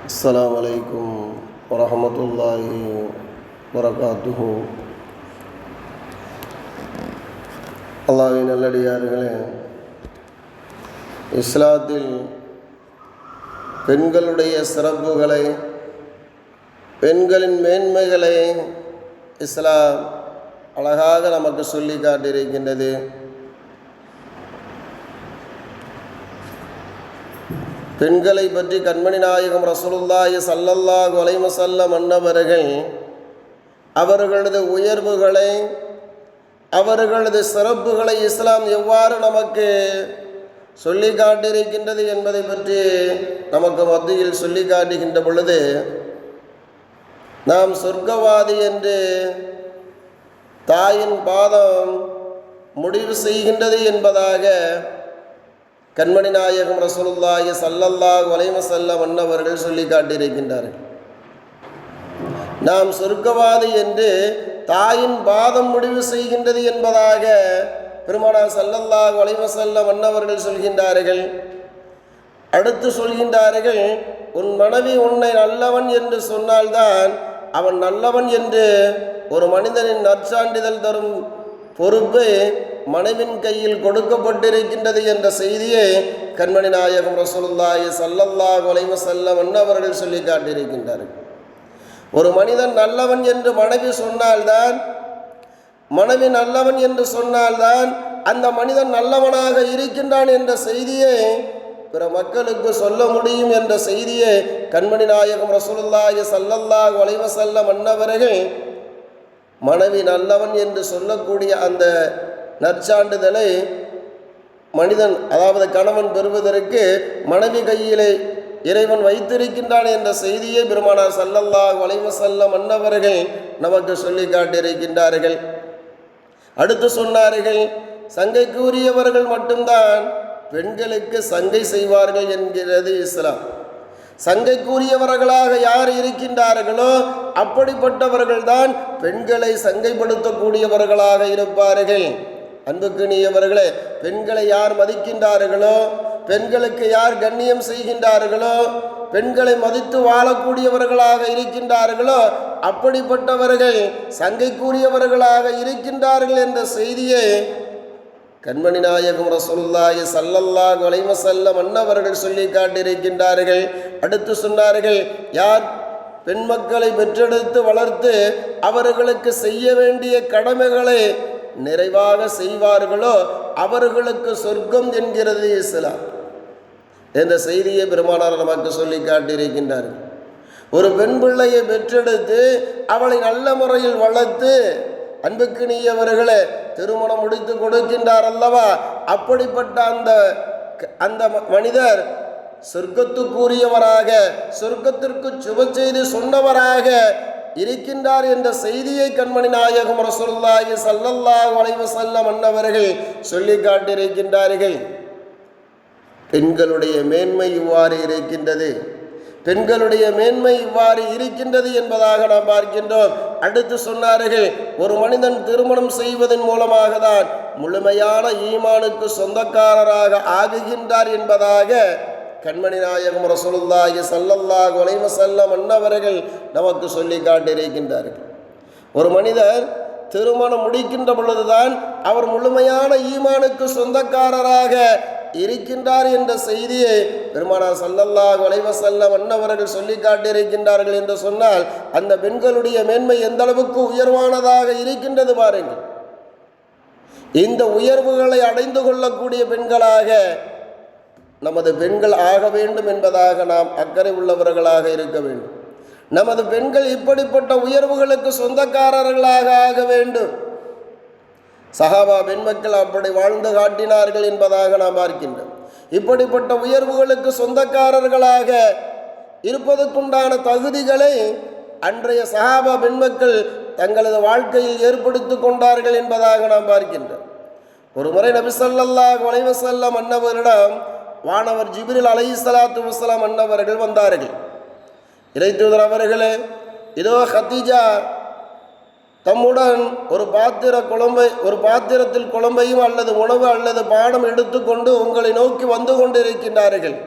السلام عليكم ورحمة الله وبركاته அல்லாவின் நல்லடியார்களே இஸ்லாத்தில் பெண்களுடைய சிறப்புகளை பெண்களின் மேன்மைகளை இஸ்லாம் அழகாக நமக்கு சொல்லி காட்டியிருக்கின்றது பெண்களை பற்றி கண்மணி நாயகம் ரசூலுல்லாஹி சல்லல்லாஹ் அலைஹி வஸல்லம் அன்னவர்கள் அவர்களது உயர்வுகளை அவர்களது சிறப்புகளை இஸ்லாம் எவ்வாறு நமக்கு சொல்லி காட்டியிருக்கின்றது என்பதை பற்றி நமக்கு மத்தியில் சொல்லி காட்டுகின்ற பொழுது நாம் சொர்க்கவாதி என்று தாயின் பாதம் முடிவு செய்கின்றது என்பதாக கண்மணி நாயகம் ரசூலுல்லாஹி சல்லல்லாஹ் அலைஹி செல்ல அன்னவர்கள் சொல்லி காட்டியிருக்கின்றார்கள் நாம் சொர்க்கவாதி என்று தாயின் பாதம் முடிவு செய்கின்றது என்பதாக பெருமானார் சல்லல்லா அலைஹி செல்ல அன்னவர்கள் சொல்கின்றார்கள். அடுத்து சொல்கின்றார்கள் உன் மனைவி உன்னை நல்லவன் என்று சொன்னால்தான் அவன் நல்லவன் என்று ஒரு மனிதனின் நற்சான்றிதழ் தரும் பொறுப்பு மனைவின் கையில் கொடுக்கப்பட்டிருக்கின்றது என்ற செய்தியை கண்மணி நாயகம் ரசூலுல்லாய் சல்லல்லா கொலைவு வஸல்லம் அவர்கள் சொல்லி காட்டியிருக்கின்றார்கள். ஒரு மனிதன் நல்லவன் என்று மனைவி சொன்னால்தான் மனைவி நல்லவன் என்று சொன்னால்தான் அந்த மனிதன் நல்லவனாக இருக்கின்றான் என்ற செய்தியை பிற மக்களுக்கு சொல்ல முடியும் என்ற செய்தியை கண்மணி நாயகம் ரசூலுல்லாஹி சல்லல்லா அலைஹி செல்ல அன்னவர்கள் மனைவி நல்லவன் என்று சொல்லக்கூடிய அந்த நற்சான்றிதழை மனிதன் அதாவது கணவன் பெறுவதற்கு மனைவி கையிலே இறைவன் வைத்திருக்கின்றான் என்ற செய்தியை பெருமானார் சல்லல்லாஹ் வலைவசல்ல மன்னவர்கள் நமக்கு சொல்லி காட்டியிருக்கின்றார்கள். அடுத்து சொன்னார்கள் சங்கைக்குரியவர்கள் மட்டும்தான் பெண்களுக்கு சங்கை செய்வார்கள் என்கிறது இஸ்லாம். சங்கைக்குரியவர்களாக யார் இருக்கின்றார்களோ அப்படிப்பட்டவர்கள்தான் பெண்களை சங்கைப்படுத்தக்கூடியவர்களாக இருப்பார்கள். அன்புக்குரியவர்களே பெண்களை யார் மதிக்கின்றார்களோ பெண்களுக்கு யார் கண்ணியம் செய்கின்றார்களோ பெண்களை மதித்து வாழக்கூடியவர்களாக இருக்கின்றார்களோ அப்படிப்பட்டவர்கள் சங்கைக்குரியவர்களாக இருக்கின்றார்கள் என்ற செய்தியை கண்மணி நாயகம் ரசோல்லாய சல்லல்லா வலைம செல்ல மன்னவர்கள் சொல்லி காட்டியிருக்கின்றார்கள். அடுத்து சொன்னார்கள் யார் பெண் மக்களை பெற்றெடுத்து வளர்த்து அவர்களுக்கு செய்ய வேண்டிய கடமைகளை நிறைவாக செய்வார்களோ அவர்களுக்கு சொர்க்கம் என்கிறது இஸ்லாம் என்ற செய்தியை பெருமானார் நமக்கு சொல்லி காட்டியிருக்கின்றார்கள் ஒரு பெண் பிள்ளையை பெற்றெடுத்து அவளை நல்ல முறையில் வளர்த்து அன்புக்கு நீயவர்களே திருமணம் முடித்து கொடுக்கின்றார் அல்லவா? அப்படிப்பட்ட அந்த அந்த மனிதர் சொர்க்கத்துக்குரியவராக சொர்க்கத்திற்கு சுப செய்தி சொன்னவராக இருக்கின்றார் என்ற செய்தியை கண்மணி நாயகம் ரசூல்லாஹி சல்லல்லாஹு அலைஹி வஸல்லம் அன்னவர்கள் சொல்லி காட்டியிருக்கின்றார்கள் பெண்களுடைய மேன்மை இவ்வாறு இருக்கின்றது. பெண்களுடைய மேன்மை இவ்வாறு இருக்கின்றது என்பதாக நாம் பார்க்கின்றோம். அடுத்து சொன்னார்கள் ஒரு மனிதன் திருமணம் செய்வதன் மூலமாக தான் முழுமையான ஈமானுக்கு சொந்தக்காரராக ஆகுகின்றார் என்பதாக கண்மணி நாயகம் ரசூலுல்லாஹி சல்லல்லாஹ் அலைஹி செல்லம் அண்ணவர்கள் நமக்கு சொல்லி காட்டியிருக்கின்றார்கள். ஒரு மனிதர் திருமணம் முடிக்கின்ற பொழுதுதான் அவர் முழுமையான ஈமானுக்கு சொந்தக்காரராக இருக்கின்றார் என்ற செய்தியை பெருமானா சல்லல்லா வளைவ அலைவசல்லம் அன்னவர்கள் சொல்லி காட்டியிருக்கின்றார்கள் என்று சொன்னால் அந்த பெண்களுடைய மேன்மை எந்த அளவுக்கு உயர்வானதாக இருக்கின்றது பாருங்கள். இந்த உயர்வுகளை அடைந்து கொள்ளக்கூடிய பெண்களாக நமது பெண்கள் ஆக வேண்டும் என்பதாக நாம் அக்கறை உள்ளவர்களாக இருக்க வேண்டும். நமது பெண்கள் இப்படிப்பட்ட உயர்வுகளுக்கு சொந்தக்காரர்களாக ஆக வேண்டும். சஹாபா பெண்மக்கள் அப்படி வாழ்ந்து காட்டினார்கள் என்பதாக நாம் பார்க்கின்றோம். இப்படிப்பட்ட உயர்வுகளுக்கு சொந்தக்காரர்களாக இருப்பதற்குண்டான தகுதிகளை அன்றைய சஹாபா பெண்மக்கள் தங்களது வாழ்க்கையில் ஏற்படுத்தி கொண்டார்கள் என்பதாக நாம் பார்க்கின்றோம். ஒரு முறை நபிசல்லாஹ் வலைவசல்லம் அன்னவரிடம் வானவர் ஜிபிரில் அலை சலாத்து வசலாம் அன்னவர்கள் வந்தார்கள். இறைத்தூதர் அவர்களே இதோ ஹத்தீஜா தம்முடன் ஒரு பாத்திர குழம்பை ஒரு பாத்திரத்தில் குழம்பையும் அல்லது உணவு அல்லது பானம் எடுத்துக்கொண்டு உங்களை நோக்கி வந்து கொண்டிருக்கின்றார்கள்.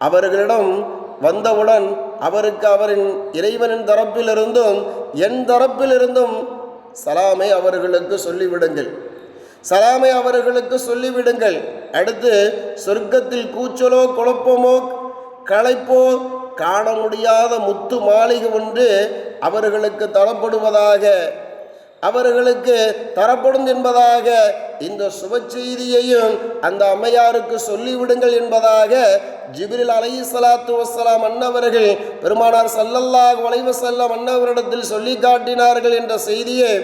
அவர்களிடம் வந்தவுடன் அவருக்கு அவரின் இறைவனின் தரப்பிலிருந்தும் என் தரப்பிலிருந்தும் சலாமை அவர்களுக்கு சொல்லிவிடுங்கள். சலாமை அவர்களுக்கு சொல்லிவிடுங்கள். அடுத்து சொர்க்கத்தில் கூச்சலோ குழப்பமோ களைப்போ காண முடியாத முத்து மாளிகை ஒன்று அவர்களுக்கு தரப்படுவதாக அவர்களுக்கு தரப்படும் என்பதாக இந்த சுப செய்தியையும் அந்த அம்மையாருக்கு சொல்லிவிடுங்கள் என்பதாக ஜிபிரில் அலை சலாத்து வசலாம் அன்னவர்கள் பெருமானார் சல்லல்லாஹ் வளைவ செல்லம் அன்னவரிடத்தில் சொல்லி காட்டினார்கள் என்ற செய்தியை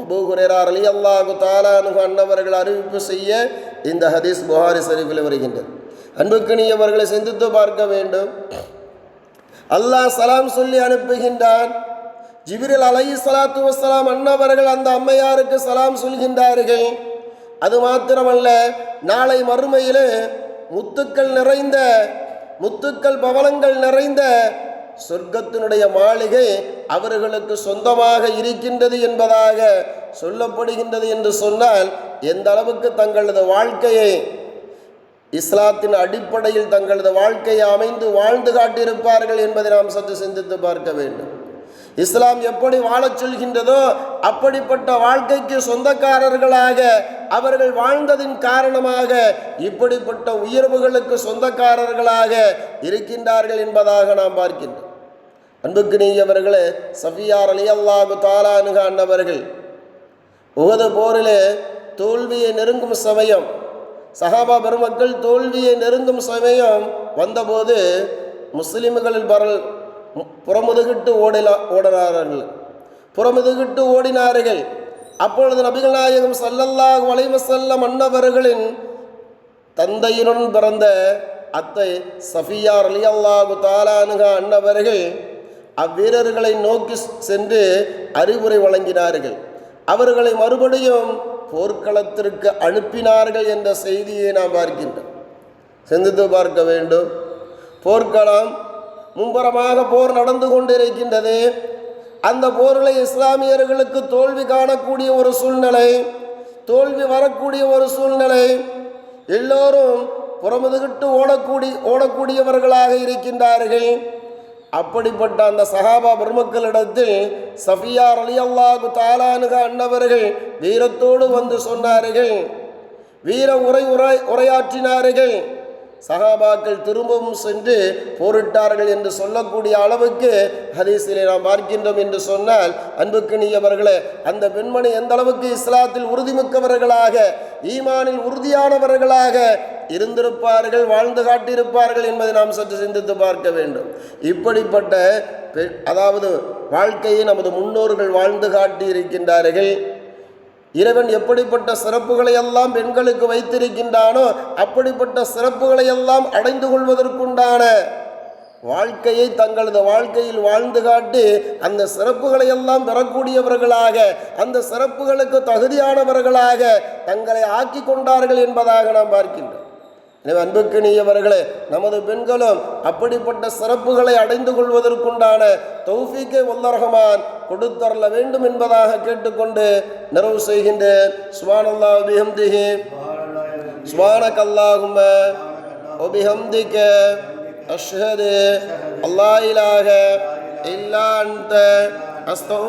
அபு ஹுரேரார் அலி அல்லாஹு தாலானு அன்னவர்கள் அறிவிப்பு செய்ய இந்த ஹதீஸ் புகாரி ஷரீஃபில் வருகின்றது. அன்புக்கினியவர்களை சிந்தித்து பார்க்க வேண்டும். அல்லாஹ் சலாம் சொல்லி அனுப்புகின்றான். ஜிபிரில் அலை சலாத்து வசலாம் அன்னவர்கள் அந்த அம்மையாருக்கு சலாம் சொல்கின்றார்கள். அது மாத்திரமல்ல நாளை மறுமையில் முத்துக்கள் நிறைந்த முத்துக்கள் பவளங்கள் நிறைந்த சொர்க்கத்தினுடைய மாளிகை அவர்களுக்கு சொந்தமாக இருக்கின்றது என்பதாக சொல்லப்படுகின்றது என்று சொன்னால் எந்த அளவுக்கு தங்களது வாழ்க்கையை இஸ்லாத்தின் அடிப்படையில் தங்களது வாழ்க்கையை அமைந்து வாழ்ந்து காட்டியிருப்பார்கள் என்பதை நாம் சற்று சிந்தித்து பார்க்க வேண்டும். இஸ்லாம் எப்படி வாழச் சொல்கின்றதோ அப்படிப்பட்ட வாழ்க்கைக்கு சொந்தக்காரர்களாக அவர்கள் வாழ்ந்ததின் காரணமாக இப்படிப்பட்ட உயர்வுகளுக்கு சொந்தக்காரர்களாக இருக்கின்றார்கள் என்பதாக நாம் பார்க்கின்றோம். அன்புக்குரியவர்களே சஃபியார் அலி அல்லாஹு தாலானுக அன்னவர்கள் உகது போரிலே தோல்வியை நெருங்கும் சமயம் சஹாபா பெருமக்கள் தோல்வியை நெருங்கும் சமயம் வந்தபோது முஸ்லிம்களில் பரல் புறமுதுகிட்டு ஓடிலா ஓடினார்கள். புறமுதுகிட்டு ஓடினார்கள். அப்பொழுது நபிகள் நாயகம் சல்லல்லாஹ் வலைவசல்ல மன்னவர்களின் தந்தையினுடன் பிறந்த அத்தை சஃபியார் அலி அல்லாஹு தாலானுகா அன்னவர்கள் அவ்வீரர்களை நோக்கி சென்று அறிவுரை வழங்கினார்கள். அவர்களை மறுபடியும் போர்க்களத்திற்கு அனுப்பினார்கள் என்ற செய்தியை நாம் பார்க்கின்றோம். சிந்தித்து பார்க்க வேண்டும். போர்க்களம் மும்பரமாக போர் நடந்து கொண்டிருக்கின்றது. அந்த போரில் இஸ்லாமியர்களுக்கு தோல்வி காணக்கூடிய ஒரு சூழ்நிலை தோல்வி வரக்கூடிய ஒரு சூழ்நிலை. எல்லோரும் புறமுதுகிட்டு ஓடக்கூடி ஓடக்கூடியவர்களாக இருக்கின்றார்கள். அப்படிப்பட்ட அந்த சஹாபா பெருமக்களிடத்தில் சஃபியார் அலி அல்லாஹு தாலானுக அன்னவர்கள் வீரத்தோடு வந்து சொன்னார்கள். வீர உரை உரை உரையாற்றினார்கள். சகாபாக்கள் திரும்பவும் சென்று போரிட்டார்கள் என்று சொல்லக்கூடிய அளவுக்கு ஹதீஸிலே நாம் பார்க்கின்றோம் என்று சொன்னால் அன்புக்கு அந்த பெண்மணி எந்த அளவுக்கு இஸ்லாத்தில் உறுதிமிக்கவர்களாக ஈமானில் உறுதியானவர்களாக இருந்திருப்பார்கள் வாழ்ந்து காட்டியிருப்பார்கள் என்பதை நாம் சற்று சிந்தித்து பார்க்க வேண்டும். இப்படிப்பட்ட அதாவது வாழ்க்கையை நமது முன்னோர்கள் வாழ்ந்து காட்டி இருக்கின்றார்கள் இறைவன் எப்படிப்பட்ட சிறப்புகளை எல்லாம் பெண்களுக்கு வைத்திருக்கின்றானோ அப்படிப்பட்ட சிறப்புகளை எல்லாம் அடைந்து கொள்வதற்குண்டான வாழ்க்கையை தங்களது வாழ்க்கையில் வாழ்ந்து காட்டி அந்த சிறப்புகளை எல்லாம் பெறக்கூடியவர்களாக அந்த சிறப்புகளுக்கு தகுதியானவர்களாக தங்களை ஆக்கி கொண்டார்கள் என்பதாக நாம் பார்க்கின்றோம். எனவே அன்புக்கினியவர்களே நமது பெண்களும் அப்படிப்பட்ட சிறப்புகளை அடைந்து கொள்வதற்குண்டான தௌஃபீக்கை வல்லரகமான் கொடுத்தரல வேண்டும் என்பதாக கேட்டுக்கொண்டு நிறைவு செய்கின்றேன். சுபானல்லா பிஹம்திஹி சுபானக் அல்லாஹும ஒபிஹம்திக்க அஷ்ஹது அல்லாயிலாக இலாக இல்லா